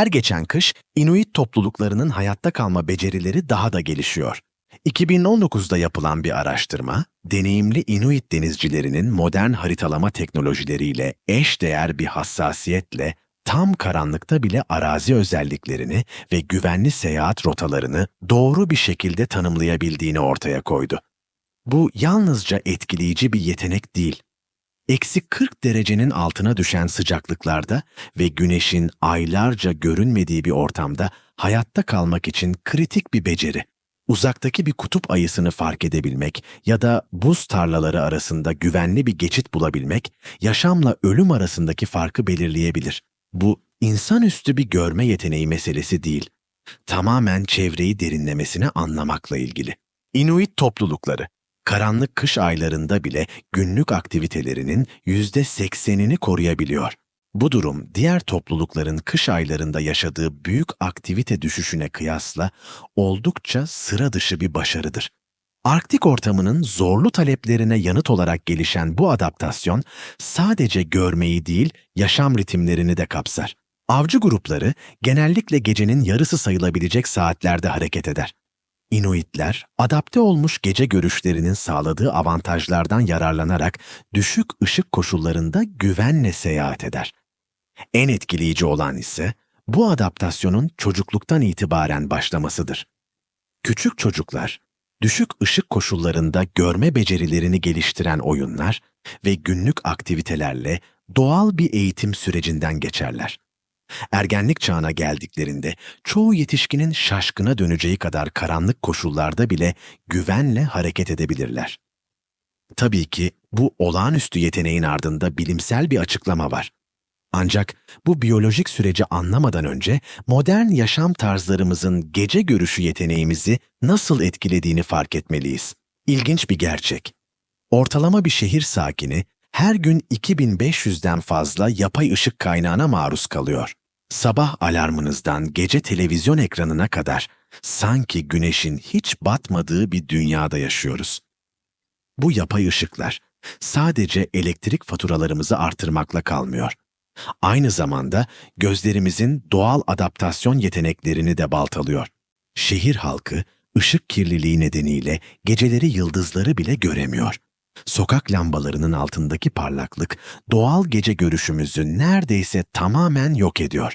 Her geçen kış Inuit topluluklarının hayatta kalma becerileri daha da gelişiyor. 2019'da yapılan bir araştırma, deneyimli Inuit denizcilerinin modern haritalama teknolojileriyle eşdeğer bir hassasiyetle tam karanlıkta bile arazi özelliklerini ve güvenli seyahat rotalarını doğru bir şekilde tanımlayabildiğini ortaya koydu. Bu yalnızca etkileyici bir yetenek değil. Eksi 40 derecenin altına düşen sıcaklıklarda ve güneşin aylarca görünmediği bir ortamda hayatta kalmak için kritik bir beceri. Uzaktaki bir kutup ayısını fark edebilmek ya da buz tarlaları arasında güvenli bir geçit bulabilmek, yaşamla ölüm arasındaki farkı belirleyebilir. Bu, insanüstü bir görme yeteneği meselesi değil. Tamamen çevreyi derinlemesine anlamakla ilgili. Inuit toplulukları, karanlık kış aylarında bile günlük aktivitelerinin yüzde seksenini koruyabiliyor. Bu durum diğer toplulukların kış aylarında yaşadığı büyük aktivite düşüşüne kıyasla oldukça sıra dışı bir başarıdır. Arktik ortamının zorlu taleplerine yanıt olarak gelişen bu adaptasyon sadece görmeyi değil, yaşam ritimlerini de kapsar. Avcı grupları genellikle gecenin yarısı sayılabilecek saatlerde hareket eder. Inuitler, adapte olmuş gece görüşlerinin sağladığı avantajlardan yararlanarak düşük ışık koşullarında güvenle seyahat eder. En etkileyici olan ise bu adaptasyonun çocukluktan itibaren başlamasıdır. Küçük çocuklar, düşük ışık koşullarında görme becerilerini geliştiren oyunlar ve günlük aktivitelerle doğal bir eğitim sürecinden geçerler. Ergenlik çağına geldiklerinde çoğu yetişkinin şaşkına döneceği kadar karanlık koşullarda bile güvenle hareket edebilirler. Tabii ki bu olağanüstü yeteneğin ardında bilimsel bir açıklama var. Ancak bu biyolojik süreci anlamadan önce modern yaşam tarzlarımızın gece görüşü yeteneğimizi nasıl etkilediğini fark etmeliyiz. İlginç bir gerçek. Ortalama bir şehir sakini her gün 2500'den fazla yapay ışık kaynağına maruz kalıyor. Sabah alarmınızdan gece televizyon ekranına kadar sanki güneşin hiç batmadığı bir dünyada yaşıyoruz. Bu yapay ışıklar sadece elektrik faturalarımızı artırmakla kalmıyor. Aynı zamanda gözlerimizin doğal adaptasyon yeteneklerini de baltalıyor. Şehir halkı ışık kirliliği nedeniyle geceleri yıldızları bile göremiyor. Sokak lambalarının altındaki parlaklık doğal gece görüşümüzü neredeyse tamamen yok ediyor.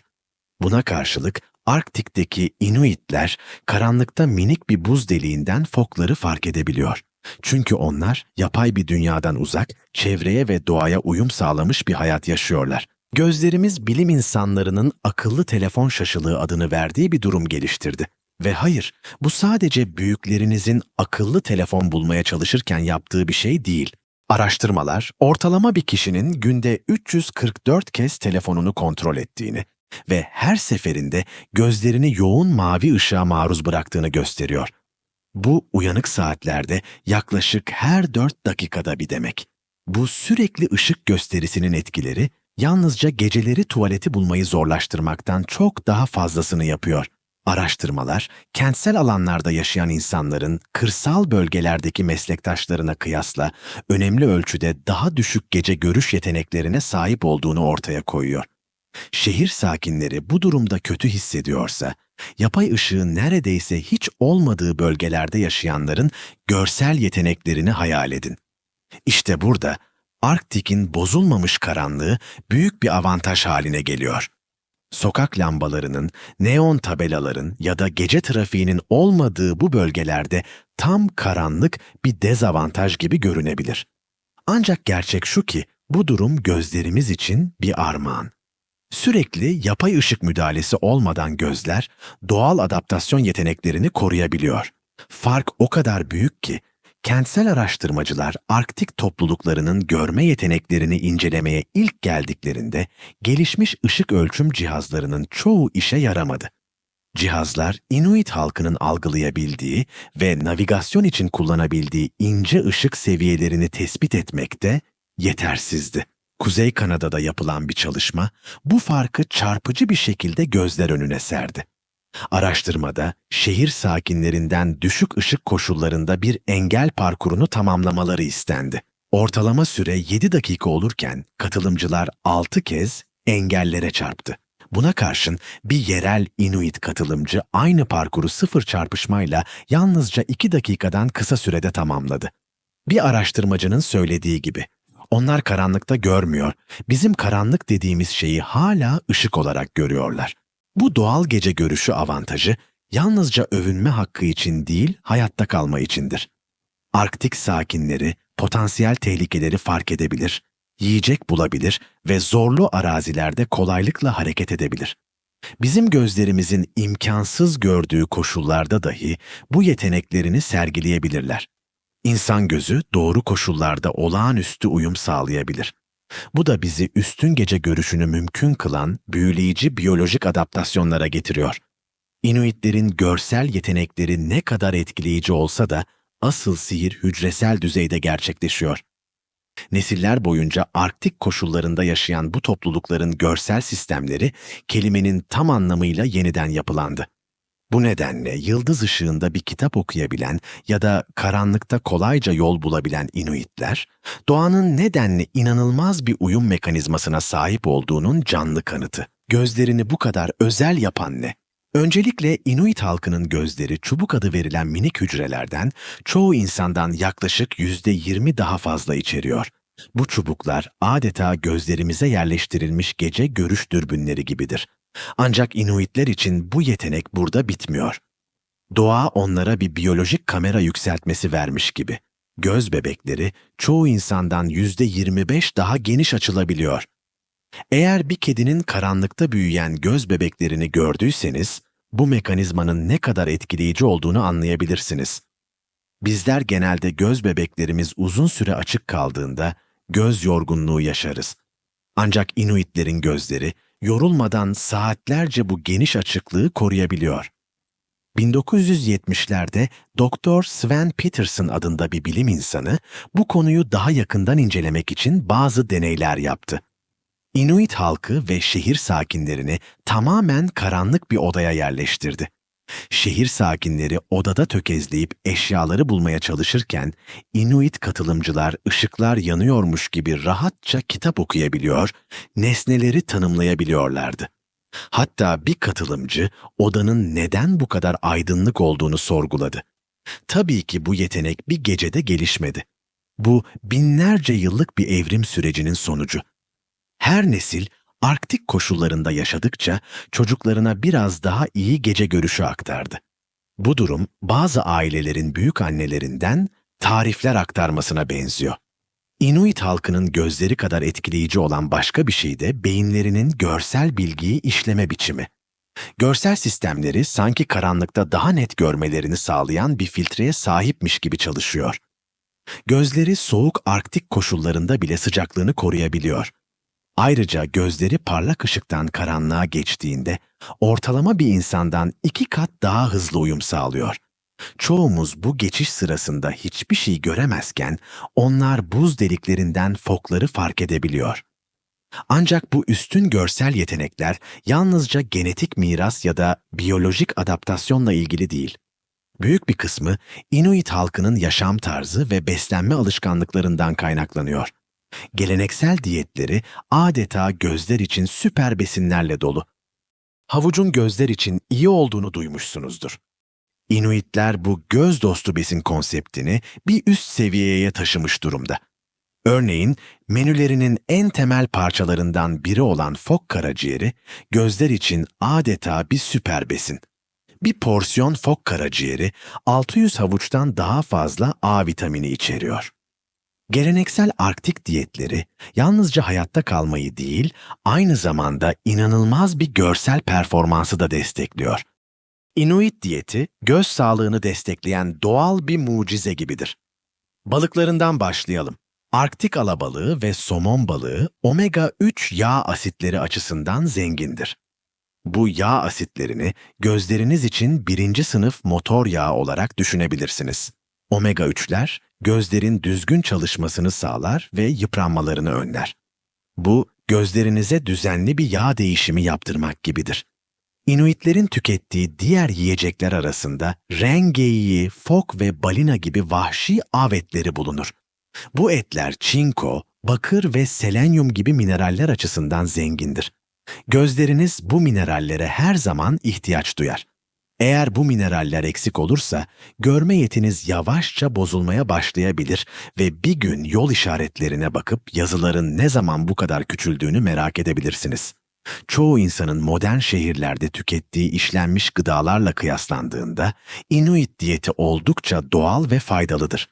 Buna karşılık Arktik'teki Inuitler karanlıkta minik bir buz deliğinden fokları fark edebiliyor. Çünkü onlar yapay bir dünyadan uzak, çevreye ve doğaya uyum sağlamış bir hayat yaşıyorlar. Gözlerimiz bilim insanlarının akıllı telefon şaşılığı adını verdiği bir durum geliştirdi. Ve hayır, bu sadece büyüklerinizin akıllı telefon bulmaya çalışırken yaptığı bir şey değil. Araştırmalar, ortalama bir kişinin günde 344 kez telefonunu kontrol ettiğini ve her seferinde gözlerini yoğun mavi ışığa maruz bıraktığını gösteriyor. Bu uyanık saatlerde yaklaşık her 4 dakikada bir demek. Bu sürekli ışık gösterisinin etkileri yalnızca geceleri tuvaleti bulmayı zorlaştırmaktan çok daha fazlasını yapıyor. Araştırmalar, kentsel alanlarda yaşayan insanların kırsal bölgelerdeki meslektaşlarına kıyasla önemli ölçüde daha düşük gece görüş yeteneklerine sahip olduğunu ortaya koyuyor. Şehir sakinleri bu durumda kötü hissediyorsa, yapay ışığın neredeyse hiç olmadığı bölgelerde yaşayanların görsel yeteneklerini hayal edin. İşte burada Arktik'in bozulmamış karanlığı büyük bir avantaj haline geliyor. Sokak lambalarının, neon tabelaların ya da gece trafiğinin olmadığı bu bölgelerde tam karanlık bir dezavantaj gibi görünebilir. Ancak gerçek şu ki bu durum gözlerimiz için bir armağan. Sürekli yapay ışık müdahalesi olmadan gözler doğal adaptasyon yeteneklerini koruyabiliyor. Fark o kadar büyük ki kentsel araştırmacılar Arktik topluluklarının görme yeteneklerini incelemeye ilk geldiklerinde gelişmiş ışık ölçüm cihazlarının çoğu işe yaramadı. Cihazlar Inuit halkının algılayabildiği ve navigasyon için kullanabildiği ince ışık seviyelerini tespit etmekte yetersizdi. Kuzey Kanada'da yapılan bir çalışma bu farkı çarpıcı bir şekilde gözler önüne serdi. Araştırmada şehir sakinlerinden düşük ışık koşullarında bir engel parkurunu tamamlamaları istendi. Ortalama süre 7 dakika olurken katılımcılar 6 kez engellere çarptı. Buna karşın bir yerel Inuit katılımcı aynı parkuru sıfır çarpışmayla yalnızca iki dakikadan kısa sürede tamamladı. Bir araştırmacının söylediği gibi, onlar karanlıkta görmüyor, bizim karanlık dediğimiz şeyi hala ışık olarak görüyorlar. Bu doğal gece görüşü avantajı yalnızca övünme hakkı için değil, hayatta kalma içindir. Arktik sakinleri potansiyel tehlikeleri fark edebilir, yiyecek bulabilir ve zorlu arazilerde kolaylıkla hareket edebilir. Bizim gözlerimizin imkansız gördüğü koşullarda dahi bu yeteneklerini sergileyebilirler. İnsan gözü doğru koşullarda olağanüstü uyum sağlayabilir. Bu da bizi üstün gece görüşünü mümkün kılan büyüleyici biyolojik adaptasyonlara getiriyor. Inuitlerin görsel yetenekleri ne kadar etkileyici olsa da asıl sihir hücresel düzeyde gerçekleşiyor. Nesiller boyunca Arktik koşullarında yaşayan bu toplulukların görsel sistemleri kelimenin tam anlamıyla yeniden yapılandı. Bu nedenle yıldız ışığında bir kitap okuyabilen ya da karanlıkta kolayca yol bulabilen Inuitler, doğanın nedenle inanılmaz bir uyum mekanizmasına sahip olduğunun canlı kanıtı. Gözlerini bu kadar özel yapan ne? Öncelikle Inuit halkının gözleri çubuk adı verilen minik hücrelerden çoğu insandan yaklaşık yüzde yirmi daha fazla içeriyor. Bu çubuklar adeta gözlerimize yerleştirilmiş gece görüş dürbünleri gibidir. Ancak Inuitler için bu yetenek burada bitmiyor. Doğa onlara bir biyolojik kamera yükseltmesi vermiş gibi. Göz bebekleri çoğu insandan yüzde yirmi beş daha geniş açılabiliyor. Eğer bir kedinin karanlıkta büyüyen göz bebeklerini gördüyseniz, bu mekanizmanın ne kadar etkileyici olduğunu anlayabilirsiniz. Bizler genelde göz bebeklerimiz uzun süre açık kaldığında göz yorgunluğu yaşarız. Ancak Inuitlerin gözleri yorulmadan saatlerce bu geniş açıklığı koruyabiliyor. 1970'lerde Dr. Sven Peterson adında bir bilim insanı bu konuyu daha yakından incelemek için bazı deneyler yaptı. Inuit halkı ve şehir sakinlerini tamamen karanlık bir odaya yerleştirdi. Şehir sakinleri odada tökezleyip eşyaları bulmaya çalışırken Inuit katılımcılar ışıklar yanıyormuş gibi rahatça kitap okuyabiliyor, nesneleri tanımlayabiliyorlardı. Hatta bir katılımcı odanın neden bu kadar aydınlık olduğunu sorguladı. Tabii ki bu yetenek bir gecede gelişmedi. Bu binlerce yıllık bir evrim sürecinin sonucu. Her nesil Arktik koşullarında yaşadıkça çocuklarına biraz daha iyi gece görüşü aktardı. Bu durum bazı ailelerin büyük annelerinden tarifler aktarmasına benziyor. Inuit halkının gözleri kadar etkileyici olan başka bir şey de beyinlerinin görsel bilgiyi işleme biçimi. Görsel sistemleri sanki karanlıkta daha net görmelerini sağlayan bir filtreye sahipmiş gibi çalışıyor. Gözleri soğuk arktik koşullarında bile sıcaklığını koruyabiliyor. Ayrıca gözleri parlak ışıktan karanlığa geçtiğinde ortalama bir insandan iki kat daha hızlı uyum sağlıyor. Çoğumuz bu geçiş sırasında hiçbir şey göremezken onlar buz deliklerinden fokları fark edebiliyor. Ancak bu üstün görsel yetenekler yalnızca genetik miras ya da biyolojik adaptasyonla ilgili değil. Büyük bir kısmı Inuit halkının yaşam tarzı ve beslenme alışkanlıklarından kaynaklanıyor. Geleneksel diyetleri adeta gözler için süper besinlerle dolu. Havucun gözler için iyi olduğunu duymuşsunuzdur. Inuitler bu göz dostu besin konseptini bir üst seviyeye taşımış durumda. Örneğin menülerinin en temel parçalarından biri olan fok karaciğeri gözler için adeta bir süper besin. Bir porsiyon fok karaciğeri 600 havuçtan daha fazla A vitamini içeriyor. Geleneksel Arktik diyetleri yalnızca hayatta kalmayı değil, aynı zamanda inanılmaz bir görsel performansı da destekliyor. Inuit diyeti, göz sağlığını destekleyen doğal bir mucize gibidir. Balıklarından başlayalım. Arktik alabalığı ve somon balığı omega-3 yağ asitleri açısından zengindir. Bu yağ asitlerini gözleriniz için birinci sınıf motor yağı olarak düşünebilirsiniz. Omega-3'ler gözlerin düzgün çalışmasını sağlar ve yıpranmalarını önler. Bu, gözlerinize düzenli bir yağ değişimi yaptırmak gibidir. Inuitlerin tükettiği diğer yiyecekler arasında rengeyi, fok ve balina gibi vahşi av etleri bulunur. Bu etler çinko, bakır ve selenyum gibi mineraller açısından zengindir. Gözleriniz bu minerallere her zaman ihtiyaç duyar. Eğer bu mineraller eksik olursa görme yetiniz yavaşça bozulmaya başlayabilir ve bir gün yol işaretlerine bakıp yazıların ne zaman bu kadar küçüldüğünü merak edebilirsiniz. Çoğu insanın modern şehirlerde tükettiği işlenmiş gıdalarla kıyaslandığında Inuit diyeti oldukça doğal ve faydalıdır.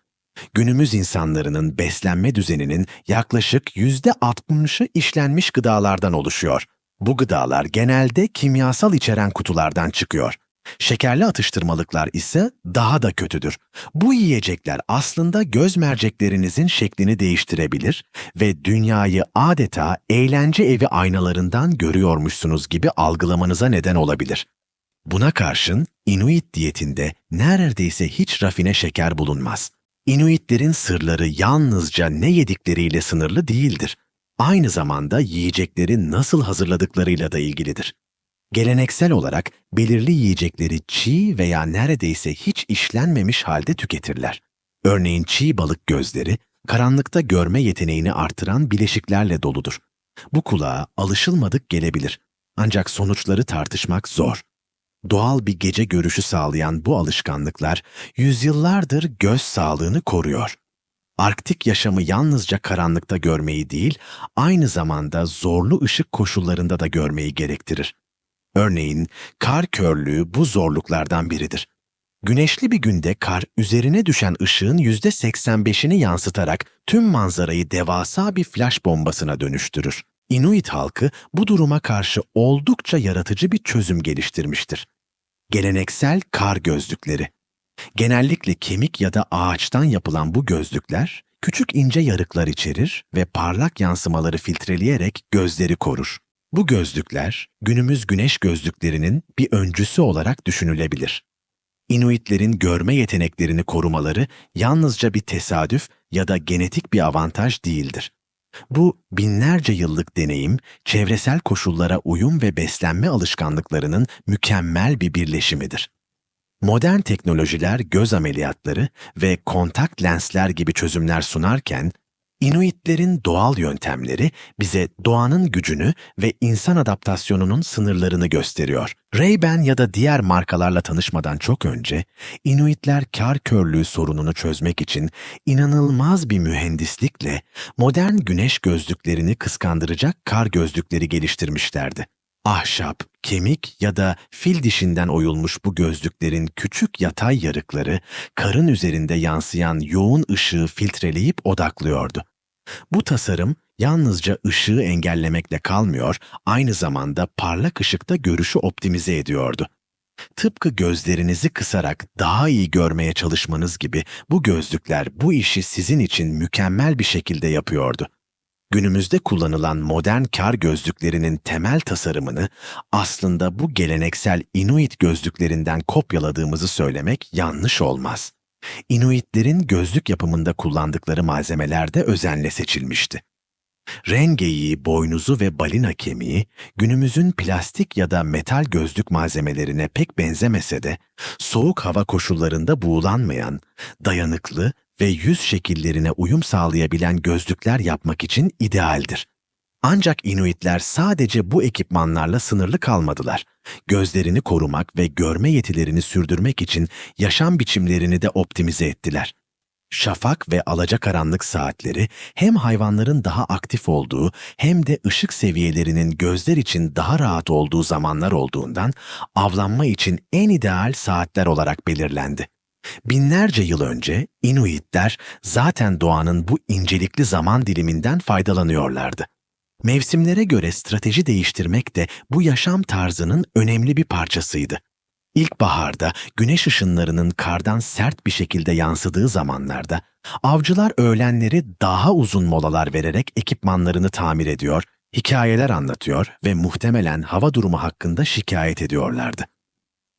Günümüz insanlarının beslenme düzeninin yaklaşık %60'ı işlenmiş gıdalardan oluşuyor. Bu gıdalar genelde kimyasal içeren kutulardan çıkıyor. Şekerli atıştırmalıklar ise daha da kötüdür. Bu yiyecekler aslında göz merceklerinizin şeklini değiştirebilir ve dünyayı adeta eğlence evi aynalarından görüyormuşsunuz gibi algılamanıza neden olabilir. Buna karşın Inuit diyetinde neredeyse hiç rafine şeker bulunmaz. Inuitlerin sırları yalnızca ne yedikleriyle sınırlı değildir. Aynı zamanda yiyecekleri nasıl hazırladıklarıyla da ilgilidir. Geleneksel olarak belirli yiyecekleri çiğ veya neredeyse hiç işlenmemiş halde tüketirler. Örneğin çiğ balık gözleri, karanlıkta görme yeteneğini artıran bileşiklerle doludur. Bu kulağa alışılmadık gelebilir. Ancak sonuçları tartışmak zor. Doğal bir gece görüşü sağlayan bu alışkanlıklar yüzyıllardır göz sağlığını koruyor. Arktik yaşamı yalnızca karanlıkta görmeyi değil, aynı zamanda zorlu ışık koşullarında da görmeyi gerektirir. Örneğin kar körlüğü bu zorluklardan biridir. Güneşli bir günde kar üzerine düşen ışığın %85'ini yansıtarak tüm manzarayı devasa bir flash bombasına dönüştürür. Inuit halkı bu duruma karşı oldukça yaratıcı bir çözüm geliştirmiştir. Geleneksel kar gözlükleri. Genellikle kemik ya da ağaçtan yapılan bu gözlükler, küçük ince yarıklar içerir ve parlak yansımaları filtreleyerek gözleri korur. Bu gözlükler, günümüz güneş gözlüklerinin bir öncüsü olarak düşünülebilir. Inuitlerin görme yeteneklerini korumaları yalnızca bir tesadüf ya da genetik bir avantaj değildir. Bu binlerce yıllık deneyim, çevresel koşullara uyum ve beslenme alışkanlıklarının mükemmel bir birleşimidir. Modern teknolojiler göz ameliyatları ve kontak lensler gibi çözümler sunarken, Inuitlerin doğal yöntemleri bize doğanın gücünü ve insan adaptasyonunun sınırlarını gösteriyor. Ray-Ban ya da diğer markalarla tanışmadan çok önce Inuitler kar körlüğü sorununu çözmek için inanılmaz bir mühendislikle modern güneş gözlüklerini kıskandıracak kar gözlükleri geliştirmişlerdi. Ahşap, kemik ya da fil dişinden oyulmuş bu gözlüklerin küçük yatay yarıkları karın üzerinde yansıyan yoğun ışığı filtreleyip odaklıyordu. Bu tasarım yalnızca ışığı engellemekle kalmıyor, aynı zamanda parlak ışıkta görüşü optimize ediyordu. Tıpkı gözlerinizi kısarak daha iyi görmeye çalışmanız gibi bu gözlükler bu işi sizin için mükemmel bir şekilde yapıyordu. Günümüzde kullanılan modern kar gözlüklerinin temel tasarımını aslında bu geleneksel Inuit gözlüklerinden kopyaladığımızı söylemek yanlış olmaz. Inuitlerin gözlük yapımında kullandıkları malzemeler de özenle seçilmişti. Rengeyi, boynuzu ve balina kemiği günümüzün plastik ya da metal gözlük malzemelerine pek benzemese de soğuk hava koşullarında buğulanmayan, dayanıklı ve yüz şekillerine uyum sağlayabilen gözlükler yapmak için idealdir. Ancak Inuitler sadece bu ekipmanlarla sınırlı kalmadılar. Gözlerini korumak ve görme yetilerini sürdürmek için yaşam biçimlerini de optimize ettiler. Şafak ve alacakaranlık saatleri hem hayvanların daha aktif olduğu hem de ışık seviyelerinin gözler için daha rahat olduğu zamanlar olduğundan avlanma için en ideal saatler olarak belirlendi. Binlerce yıl önce Inuitler zaten doğanın bu incelikli zaman diliminden faydalanıyorlardı. Mevsimlere göre strateji değiştirmek de bu yaşam tarzının önemli bir parçasıydı. İlkbaharda güneş ışınlarının kardan sert bir şekilde yansıdığı zamanlarda avcılar öğlenleri daha uzun molalar vererek ekipmanlarını tamir ediyor, hikayeler anlatıyor ve muhtemelen hava durumu hakkında şikayet ediyorlardı.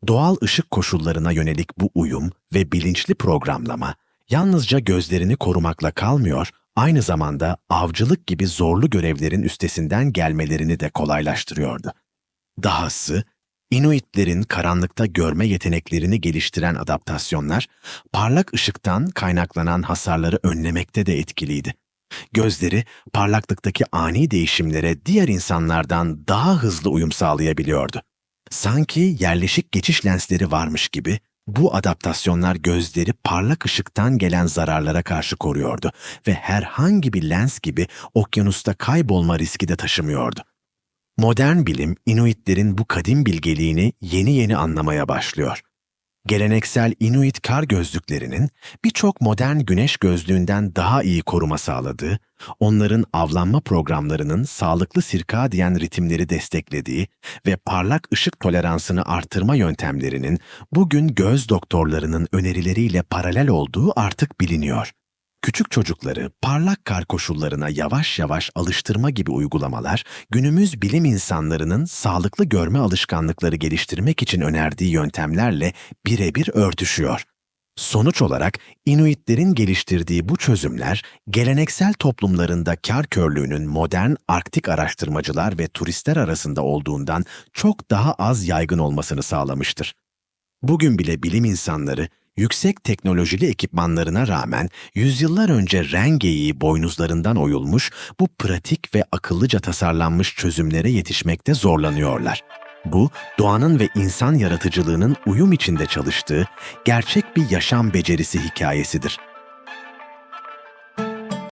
Doğal ışık koşullarına yönelik bu uyum ve bilinçli programlama yalnızca gözlerini korumakla kalmıyor, aynı zamanda avcılık gibi zorlu görevlerin üstesinden gelmelerini de kolaylaştırıyordu. Dahası, Inuitlerin karanlıkta görme yeteneklerini geliştiren adaptasyonlar, parlak ışıktan kaynaklanan hasarları önlemekte de etkiliydi. Gözleri parlaklıktaki ani değişimlere diğer insanlardan daha hızlı uyum sağlayabiliyordu. Sanki yerleşik geçiş lensleri varmış gibi bu adaptasyonlar gözleri parlak ışıktan gelen zararlara karşı koruyordu ve herhangi bir lens gibi okyanusta kaybolma riski de taşımıyordu. Modern bilim Inuitlerin bu kadim bilgeliğini yeni yeni anlamaya başlıyor. Geleneksel Inuit kar gözlüklerinin birçok modern güneş gözlüğünden daha iyi koruma sağladığı, onların avlanma programlarının sağlıklı sirkadiyen ritimleri desteklediği ve parlak ışık toleransını artırma yöntemlerinin bugün göz doktorlarının önerileriyle paralel olduğu artık biliniyor. Küçük çocukları parlak kar koşullarına yavaş yavaş alıştırma gibi uygulamalar, günümüz bilim insanlarının sağlıklı görme alışkanlıkları geliştirmek için önerdiği yöntemlerle birebir örtüşüyor. Sonuç olarak Inuitlerin geliştirdiği bu çözümler, geleneksel toplumlarında kar körlüğünün modern Arktik araştırmacılar ve turistler arasında olduğundan çok daha az yaygın olmasını sağlamıştır. Bugün bile bilim insanları yüksek teknolojili ekipmanlarına rağmen yüzyıllar önce rengeyi boynuzlarından oyulmuş bu pratik ve akıllıca tasarlanmış çözümlere yetişmekte zorlanıyorlar. Bu, doğanın ve insan yaratıcılığının uyum içinde çalıştığı gerçek bir yaşam becerisi hikayesidir.